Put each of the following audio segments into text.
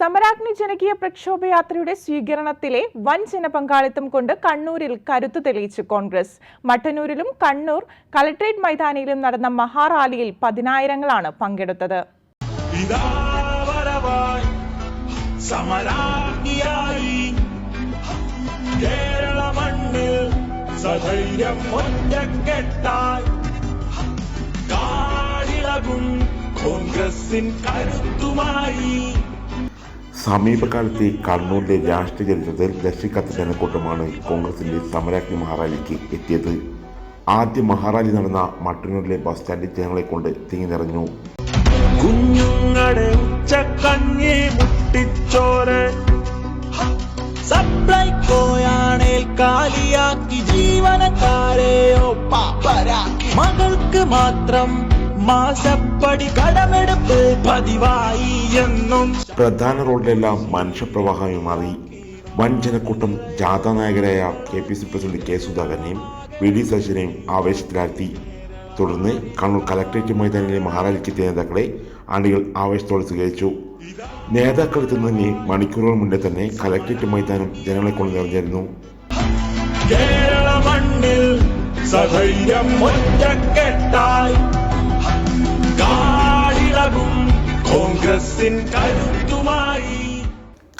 സമരാഗ്നി ജനകീയ പ്രക്ഷോഭയാത്രയുടെ സ്വീകരണത്തിലെ വൻ ജനപങ്കാളിത്തം കൊണ്ട് കണ്ണൂരിൽ കരുത്തു തെളിയിച്ചു കോൺഗ്രസ്. മട്ടന്നൂരിലും കണ്ണൂർ കളക്ട്രേറ്റ് മൈതാനിയിലും നടന്ന മഹാറാലിയിൽ പതിനായിരങ്ങളാണ് പങ്കെടുത്തത്. കോൺഗ്രസിൻ കരുത്തുമായി സമീപകാലത്തെ കണ്ണൂരിലെ രാഷ്ട്രീയ ചരിത്രത്തിൽ ലക്ഷിക്കത്ത് ജനക്കൂട്ടമാണ് കോൺഗ്രസിന്റെ സമരാജ്ഞി മഹാറാലിക്ക് എത്തിയത്. ആദ്യ മഹാറാലി നടന്ന മട്ടന്നൂരിലെ ബസ് സ്റ്റാൻഡിൽ ജനങ്ങളെ കൊണ്ട് തിങ്ങി നിറഞ്ഞു കാലിയാക്കി ജീവനക്കാരെയോ മകൾക്ക് മാത്രം മാസപ്പടി കടമെടുപ്പ് പതിവായി എന്നും. പ്രധാന റോഡിലെല്ലാം മനുഷ്യപ്രവാഹമായി മാറി. വൻ ജനക്കൂട്ടം ജാഥാ നായകരായ K P C president K സുധാകരനെയും V D ശശിനെയും ആവേശത്തിലാഴ്ത്തി. തുടർന്ന് കണ്ണൂർ കലക്ട്രേറ്റ് മൈതാനിലെ മഹാറാലിക്കെത്തിയ നേതാക്കളെ അണികൾ ആവേശത്തോടെ സ്വീകരിച്ചു. നേതാക്കൾ എത്തുന്നതിന് മണിക്കൂറുകൾ മുന്നേ തന്നെ കലക്ട്രേറ്റ് മൈതാനം ജനങ്ങളെ കൊണ്ട് നിറഞ്ഞിരുന്നു. കേരള മണ്ണിൽ സധൈര്യം ഒറ്റക്കെട്ടായി. കാടിളകും കോൺഗ്രസിൻ കരുത്തുമായി.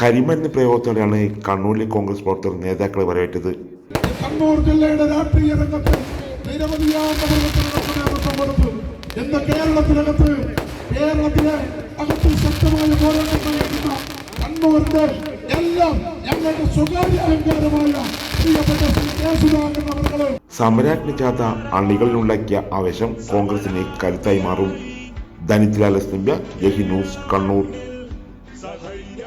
കരിമരുന്ന് പ്രയോഗത്തോടെയാണ് കണ്ണൂരിലെ കോൺഗ്രസ് പ്രവർത്തകർ നേതാക്കളെ വരവേറ്റത്. കണ്ണൂർ ജില്ലയുടെ രാഷ്ട്രീയ രംഗത്ത് നിരവധിയായ ഇന്ന് കേരളത്തിനകത്ത് കേരളത്തിലെ അകത്ത് ശക്തമായ പോരാട്ടം കണ്ണൂരിന്റെ എല്ലാം ഞങ്ങളുടെ സ്വകാര്യ അലങ്കാരമായ സമരാഗ്നി ജാഥ അണികളിലുണ്ടാക്കിയ ആവേശം കോൺഗ്രസിനെ കരുത്തായി മാറും. Dhanithlal S news Kannur.